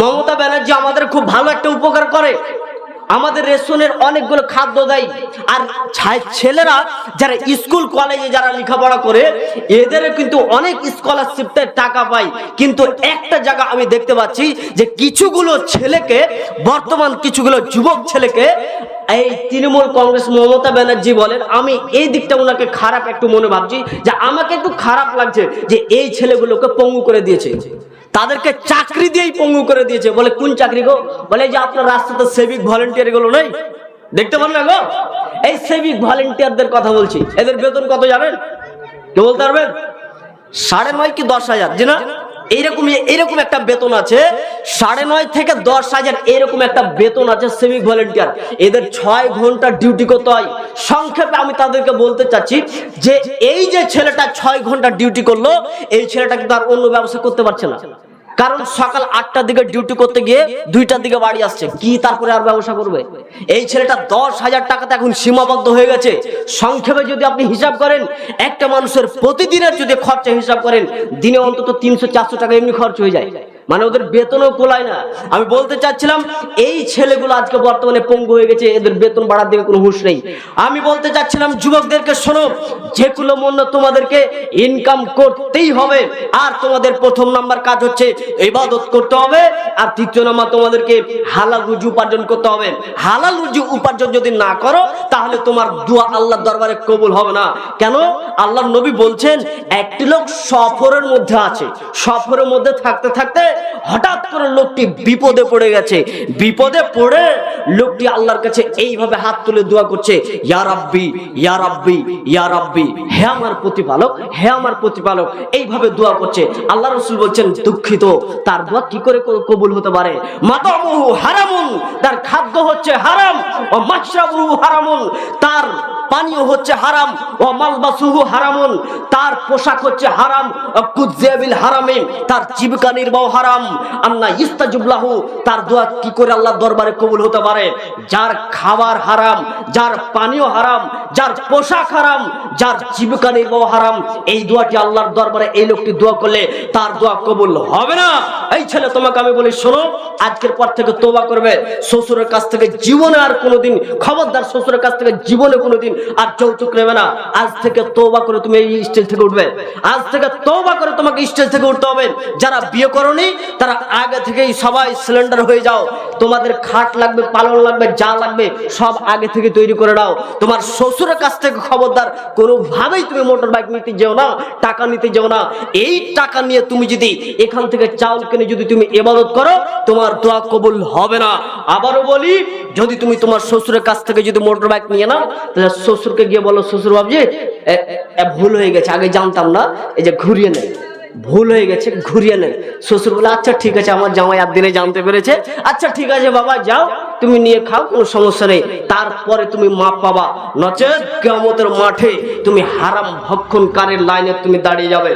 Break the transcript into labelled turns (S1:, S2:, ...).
S1: মমতা ব্যানার্জি আমাদের খুব ভালো একটা উপকার করে। আমাদের রেশনের অনেকগুলো খাদ্য দেয়। আর ছেলেরা যারা স্কুল, কলেজে যারা লেখাপড়া করে এদের কিন্তু অনেক স্কলারশিপের টাকা পায়। কিন্তু একটা জায়গা আমি দেখতে পাচ্ছি যে কিছুগুলো ছেলেকে, বর্তমান কিছুগুলো যুবক ছেলেকে, এই তৃণমূল কংগ্রেস মমতা ব্যানার্জি বলেন, আমি এই দিকটা ওনাকে খারাপ একটু মনে ভাবছি যে আমাকে একটু খারাপ লাগছে যে এই ছেলেগুলোকে পঙ্গু করে দিয়েছে। তাদেরকে চাকরি দিয়েই পঙ্গু করে দিয়েছে। বলে, কোন চাকরি গো? বলে যে আপনার রাস্তাতে সেভিক ভলেন্টিয়ারগুলো নেই। দেখতে পারেন না গো? এই সেভিক ভলেন্টিয়ারদের কথা বলছি। এদের বেতন কত জানেন? কে বলতে পারবেন? সাড়ে নয় কি দশ হাজার যে না? এইরকম এইরকম একটা বেতন আছে। সাড়ে নয় থেকে দশ হাজার এরকম একটা বেতন আছে সেমি ভলেন্টিয়ার এদের ছয় ঘণ্টা ডিউটি করতে হয়। সংক্ষেপে আমি তাদেরকে বলতে চাচ্ছি যে, এই যে ছেলেটা ছয় ঘণ্টা ডিউটি করল, এই ছেলেটা কিন্তু আর অন্য ব্যবসা করতে পারছে না? কারণ সকাল আটটার দিকে ডিউটি করতে গিয়ে দুইটার দিকে বাড়ি আসছে। কি তারপরে আর ব্যবসা করবে? এই ছেলেটা দশ হাজার টাকাতে এখন সীমাবদ্ধ হয়ে গেছে। সংক্ষেপে যদি আপনি হিসাব করেন, একটা মানুষের প্রতিদিনের যদি খরচা হিসাব করেন, দিনে অন্তত তিনশো চারশো টাকা এমনি খরচ হয়ে যায়। মানে ওদের বেতনও কোলায় না। আমি বলতে চাচ্ছিলাম, এই ছেলেগুলো আজকে বর্তমানে পঙ্গু হয়ে গেছে, এদের বেতন বাড়ার দিকে কোনো হুঁশ নেই। আমি বলতে চাচ্ছিলাম, যুবকদেরকে শোনো যেগুলো মন্য তোমাদেরকে ইনকাম করতেই হবে, আর তোমাদের প্রথম নাম্বার কাজ হচ্ছে ইবাদত করতে হবে, আর তৃতীয় নাম্বার তোমাদেরকে হালাল রুজি উপার্জন করতে হবে। হালাল রুজি উপার্জন যদি না করো, তাহলে তোমার দোয়া আল্লাহর দরবারে কবুল হবে না। কেন? আল্লাহ নবী বলছেন, একটি লোক সফরের মধ্যে আছে। সফরের মধ্যে থাকতে থাকতে হঠাৎ করে লোকটি বিপদে পড়ে গেছে। বিপদে পড়ে লোকটি আল্লাহর কাছে এইভাবে হাত তুলে দোয়া করছে, ইয়া রাব্বি ইয়া রাব্বি ইয়া রাব্বি, হে আমার প্রতিপালক, হে আমার প্রতিপালক। এইভাবে দোয়া করছে। আল্লাহ রসুল বলছেন, দুঃখিত, তার দোয়া কি করে কবুল হতে পারে? মাতামুহু হারামুন, তার খাদ্য হচ্ছে হারাম। তার পানীয় হচ্ছে হারাম, ও মালবাসুহু হারামুন, তার পোশাক হচ্ছে হারাম কুজ্জাবিল হারামিন, তার জীবিকা নির্বাহ হারাম আল্লাহ ইস্তাজুবলাহু, তার দোয়া কি করে আল্লাহর দরবারে কবুল হতে পারে? যার খাবার হারাম যার পানীয় হারাম, যার পোশাক হারাম, যার জীবিকা নির্বাহ হারাম, এই দোয়াটি আল্লাহর দরবারে এই লোকটি দোয়া করলে তার দোয়া কবুল হবে না। এই ছেলে তোমাকে আমি বলি, শোনো, আজকের পর থেকে তোবা করবে। শ্বশুরের কাছ থেকে জীবনে আর কোনোদিন, খবরদার শ্বশুরের কাছ থেকে জীবনে কোনোদিন আর যৌতুক নেবে না। আজ থেকে তোবা করে তুমি এই স্টেজ থেকে উঠবে। আজ থেকে তোবা করে তোমাকে স্টেজ থেকে উঠতে হবে। যারা বিয়ে করনি, তারা আগে থেকেই সবাই সিলিন্ডার হয়ে যাও। তোমাদের খাট লাগবে পালন লাগবে, যা লাগবে, সব আগে থেকে তৈরি করে নাও। তোমার শ্বশুরের কাছ থেকে খবরদার, কোনোভাবেই তুমি মোটর বাইক নিতে যেও না, টাকা নিতে যেও না। এই টাকা নিয়ে তুমি যদি এখান থেকে চাউল কিনে যদি তুমি এবাদত করো, তোমার দোয়া কবুল হবে না। আবারও বলি, যদি তুমি তোমার শ্বশুরের কাছ থেকে যদি মোটর বাইক নিয়ে নাও, তাহলে শ্বশুরকে গিয়ে বলো, শ্বশুর বাবজি ভুল হয়ে গেছে, আগে জানতাম না, এই যে ঘুরিয়ে নেয় ভুল হয়ে গেছে, ঘুরিয়ে নেন শ্বশুর বলে আচ্ছা ঠিক আছে, আমার জামাই আর দিনে জানতে পেরেছে। আচ্ছা ঠিক আছে, বাবা, যাও। তুমি নিয়ে খাও, কোনো সমস্যা নেই। তারপরে তুমি মাপ পাবা। নচেত কেমতের মাঠে তুমি হারাম ভক্ষণকারের লাইনে তুমি দাঁড়িয়ে যাবে।